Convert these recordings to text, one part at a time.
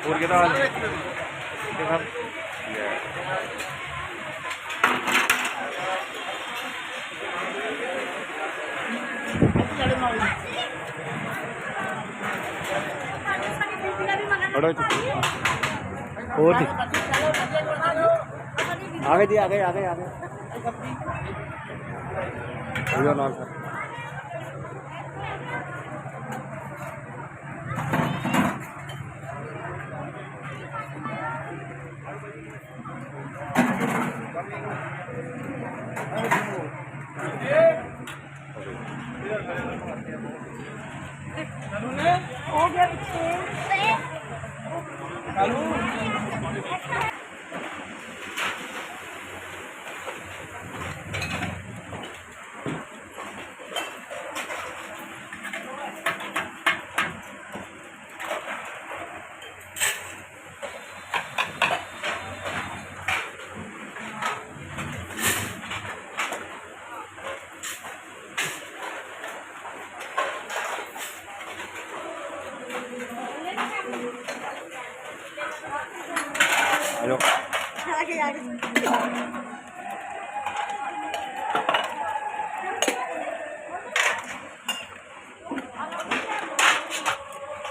ਹੋਰ ਕਿਹਦਾ ਹਾਲ ਹੈ ਕਿਹਦਾ ਫੜੋ ਇੱਥੇ। ਹੋਰ ਜੀ ਆ ਗਏ ਜੀ ਆ ਗਏ ਆ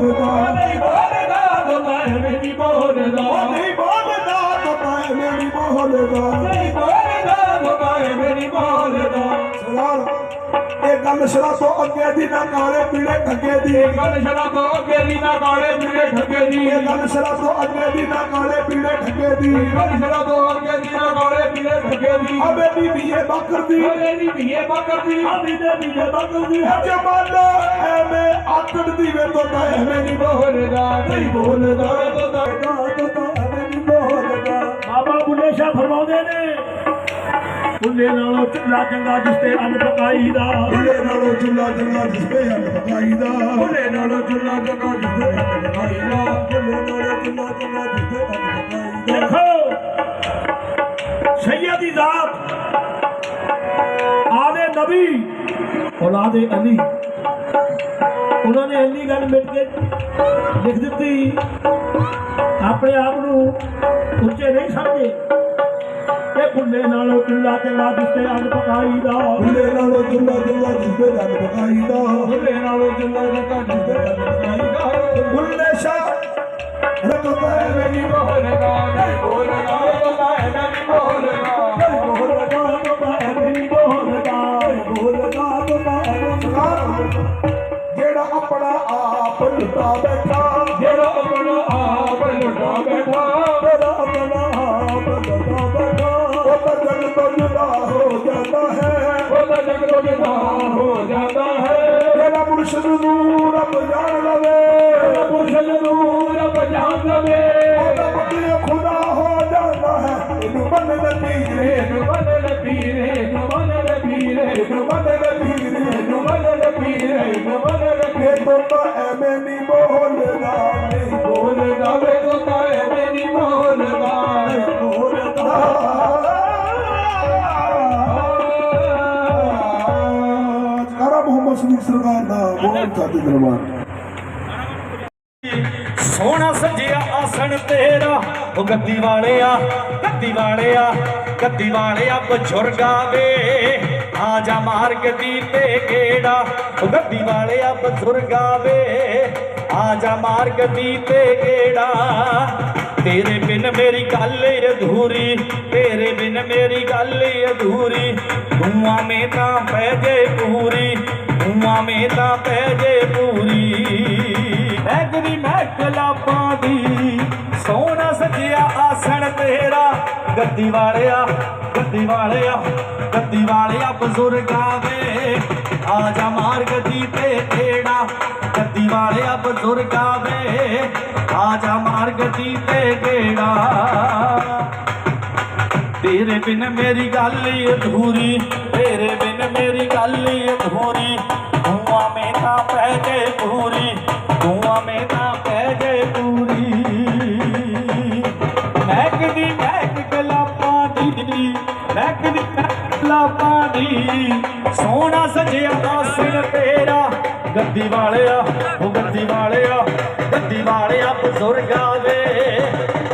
ਇਹ ਗੱਲ ਸ਼ਰਾ ਤੋਂ ਅੱਗੇ ਦੀ ਨਾ ਕਾਲੇ ਪੀਲੇ ਠੱਗੇ ਦੀ। ਇਹ ਗੱਲ ਸ਼ਰਾ ਤੋਂ ਅੱਗੇ ਦੀ ਨਾ ਕਾਲੇ ਪੀਲੇ ਠੱਗੇ ਦੀ। ਇਹ ਗੱਲ ਸ਼ਰਾ ਤੋਂ ਅੱਗੇ ਦੀ ਨਾ ਕਾਲੇ ਪੀਲੇ ਠੱਗੇ ਦੀ। ਇਹ ਗੱਲ ਸ਼ਰਾ ਤੋਂ ਅੱਗੇ ਦੀ ਨਾ ਕਾਲੇ ਪੀਲੇ ਠੱਗੇ ਦੀ। ਅਬੇ ਦੀ ਬੀਏ ਬੱਕਰ ਦੀ। ਅਬੇ ਦੀ ਬੀਏ ਬੱਕਰ ਦੀ। ਅਬੇ ਦੇ ਬੀਏ ਬੱਕਰ ਦੀ। ਜਮਾਨਾ ਐਵੇਂ ਆਕੜ ਦੀ ਵੇ ਤੋਂ ਤਾਂ ਐਵੇਂ ਨਹੀਂ ਬੋਲਦਾ। ਨਹੀਂ ਬੋਲਦਾ। ਤੋਂ ਤਾਂ ਤੋਂ ਤਾਂ ਐਵੇਂ ਨਹੀਂ ਬੋਲਦਾ। ਬਾਬਾ ਬੁੱਲੇ ਸ਼ਾਹ ਫਰਮਾਉਂਦੇ ਨੇ ਬੁੱਲੇ ਨਾਲੋਂ ਚੁੱਲਾ ਚੰਗਾ ਜਿਸ ਤੇ ਅੰਨ ਪਕਾਈ ਦਾ ਬੁੱਲੇ ਨਾਲੋਂ ਚੁੱਲਾ ਚੰਗਾ ਜਿਸ ਤੇ ਅੰਨ ਪਕਾਈ ਦਾ ਬੁੱਲੇ ਨਾਲੋਂ ਚੁੱਲਾ ਚੰਗਾ ਜਿਸ ਤੇ ਅੰਨ ਪਕਾਈ ਦਾ ਬੁੱਲੇ ਨਾਲੋਂ ਚੁੱਲਾ ਚੰਗਾ ਜਿਸ ਤੇ ਅੰਨ ਪਕਾਈ ਦਾ ਦੇਖੋ ਸੈਯਦੀ ਜ਼ਾਤ ਆਦੇ ਨਬੀ ਔਲਾਦੇ ਅਲੀ। ਉਹਨਾਂ ਨੇ ਇੰਨੀ ਗੱਲ ਮਿਲ ਕੇ ਲਿਖ ਦਿੱਤੀ ਆਪਣੇ ਆਪ ਨੂੰ ਉੱਚੇ ਨਹੀਂ ਸਮਝੇ। ਕਿ ਬੁੱਲੇ ਨਾਲੋਂ ਚੁੱਲਾ ਚੰਗਾ ਜਿਸ ਤੇ ਅੰਨ ਪਕਾਈ ਦਾ। ਬੁੱਲੇ ਨਾਲੋਂ ਚੁੱਲਾ ਚੰਗਾ ਜਿਸ ਤੇ ਅੰਨ ਪਕਾਈ ਦਾ। ਬੁੱਲੇ ਨਾਲੋਂ ਚੁੱਲਾ ਚੰਗਾ ਜਿਸ ਤੇ ਅੰਨ ਪਕਾਈ ਦਾ। ਬੁੱਲੇ ਸ਼ਾਹ ਰਕਬਾ ਮੇਰੀ ਬੋਲਗਾ ਨਹੀਂ ਬੋਲਗਾ ਰਕਬਾ ਮੇਰੀ ਬੋਲਗਾ ਨਹੀਂ ਬੋਲਗਾ ਰਕਬਾ ਮੇਰੀ ਬੋਲਗਾ ਨਹੀਂ ਬੋਲਗਾ ਰਕਬਾ ਜਿਹੜਾ ਆਪਣਾ ਆਪ ਲੁਟਾ सरवार सोन सजा आसन ते ग्दी वारे ਬੰਨ ਲੈ ਗੱਦੀ ਵਾਲਿਆ ਗੱਦੀ ਵਾਲਿਆ ਬਜ਼ੁਰਗਾ ਵੇ। ਆ ਜਾ ਮਾਰ ਗੱਦੀ ਤੇ ਗੇੜਾ ਉਹ ਗੱਦੀ ਵਾਲਿਆ ਬਜ਼ੁਰਗਾ ਵੇ। ਆ ਜਾ ਮਾਰ ਗੱਦੀ ਤੇ ਗੇੜਾ ਤੇਰੇ ਬਿਨ ਮੇਰੀ ਗੱਲ ਅਧੂਰੀ, ਤੇਰੇ ਬਿਨ ਮੇਰੀ ਗੱਲ ਅਧੂਰੀ। ਧੂਆਂ ਮੇ ਤਾਂ ਪੈ ਜੇ ਪੂਰੀ ਧੂਆਂ ਮੇ ਤਾਂ ਪੈ ਜੇ ਪੂਰੀ। ਮੈਗਰੀ ਮਹਿਕਲਾ ਪਾ ਗੱਦੀ ਵਾਲਿਆ ਗੱਦੀ ਵਾਲਿਆ ਗੱਦੀ ਵਾਲਿਆ ਬਜ਼ੁਰਗਾਂ ਵੇ ਆ ਜਾ ਮਾਰ ਗੱਦੀ ਤੇ ਢੇੜਾ ਗੱਦੀ ਵਾਲਿਆ ਬਜ਼ੁਰਗਾਂ ਵੇ ਆ ਜਾ ਮਾਰ ਗੱਦੀ ਤੇ ਢੇੜਾ ਤੇਰੇ ਬਿਨ ਮੇਰੀ ਗੱਲ ਹੀ ਅਧੂਰੀ, ਤੇਰੇ ਬਿਨ ਮੇਰੀ ਗੱਲ ਹੀ ਅਧੂਰੀ। ਧੂਆਂ ਮੇ ਗੱਦੀ ਵਾਲਿਆ ਗੱਦੀ ਵਾਲਿਆ ਬਜ਼ੁਰਗਾਂ ਵੇ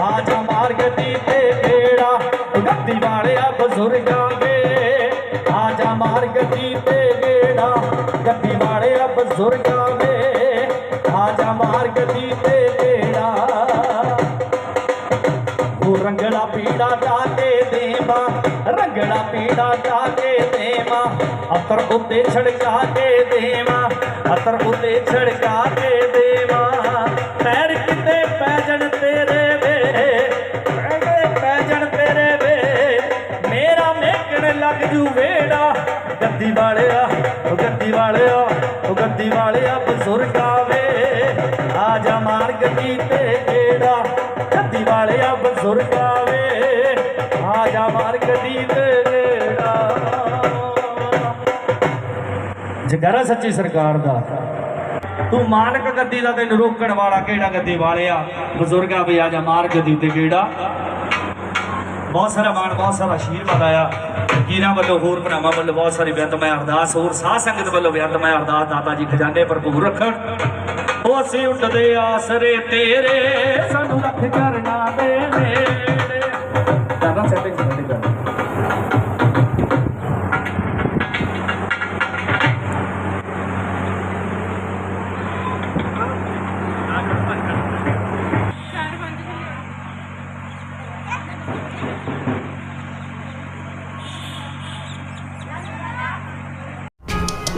ਆ ਜਾ ਮਾਰ ਗੱਦੀ ਤੇ ਢੇੜਾ ਗੱਦੀ ਵਾਲਿਆ ਬਜ਼ੁਰਗਾਂ ਵੇ ਆ ਜਾ ਮਾਰ ਗੱਦੀ ਤੇ ਢੇੜਾ ਗੱਦੀ ਵਾਲਿਆ ਬਜ਼ੁਰਗਾਂ ਵੇ ਆ ਜਾ ਮਾਰ ਗੱਦੀ ਤੇ ਢੇੜਾ ਉਹ ਰੰਗੜਾ ਪੀੜਾ ਦਾ ਕੇ ਦੇਵਾ ਰੰਗੜਾ ਪੀੜਾ ਜਾ ਕੇ ਦੇਵਾ। ਅਤਰ ਉੱਤੇ ਛੜਕਾ ਕੇ ਦੇਵਾ, ਅਤਰ ਉੱਤੇ ਛੜਕਾ ਮੇਕਣ ਵੇੜਾ, ਗੱਦੀ ਵਾਲਿਆ, ਉਹ ਗੱਦੀ ਵਾਲਿਆ, ਉਹ ਗੱਦੀ ਵਾਲਿਆ ਬਜ਼ੁਰਗਾ ਵੇ। ਆ ਜਾ ਮਾਰ ਗੱਦੀ ਤੇ ਗੱਦੀ ਵਾਲਿਆ ਬਜ਼ੁਰਗਾ ਵੇ। ਆ ਜਾ ਮਾਰ ਗੱਦੀ ਤੇ ਸੱਚੀ ਸਰਕਾਰ ਦਾ। ਤੂੰ ਮਾਲਕ ਗੱਦੀ ਦਾ ਤੈਨੂੰ ਰੋਕਣ ਵਾਲਾ ਕਿਹੜਾ ਗੱਦੀ ਵਾਲਿਆ? ਬਜ਼ੁਰਗਾ ਵੀ, ਆ ਜਾ ਮਾਰ ਗੱਦੀ ਤੇ ਕਿਹੜਾ ਬਹੁਤ ਸਾਰਾ ਮਾਣ, ਬਹੁਤ ਸਾਰਾ ਆਸ਼ੀਰਵਾਦ ਆਇਆ। ਕੀਰਾਂ ਵੱਲੋਂ ਹੋਰ ਭਰਾਵਾਂ ਵੱਲੋਂ ਬਹੁਤ ਸਾਰੀ ਬੇਅੰਤ ਮੈਂ ਅਰਦਾਸ, ਹੋਰ ਸਾਧ ਸੰਗਤ ਵੱਲੋਂ ਬੇਅੰਤ ਮੈਂ ਅਰਦਾਸ, ਦਾਤਾ ਜੀ ਖਜ਼ਾਨੇ ਭਰਪੂਰ ਰੱਖਣ। ਉਹ ਅਸੀਂ ਉੱਠਦੇ ਆਸਰੇ ਤੇਰੇ, ਸਾਨੂੰ ਰੱਖ ਕਰਨਾ ਦੇ ਨੇੜੇ। ਕਰਨਾ ਸੈਟਿੰਗ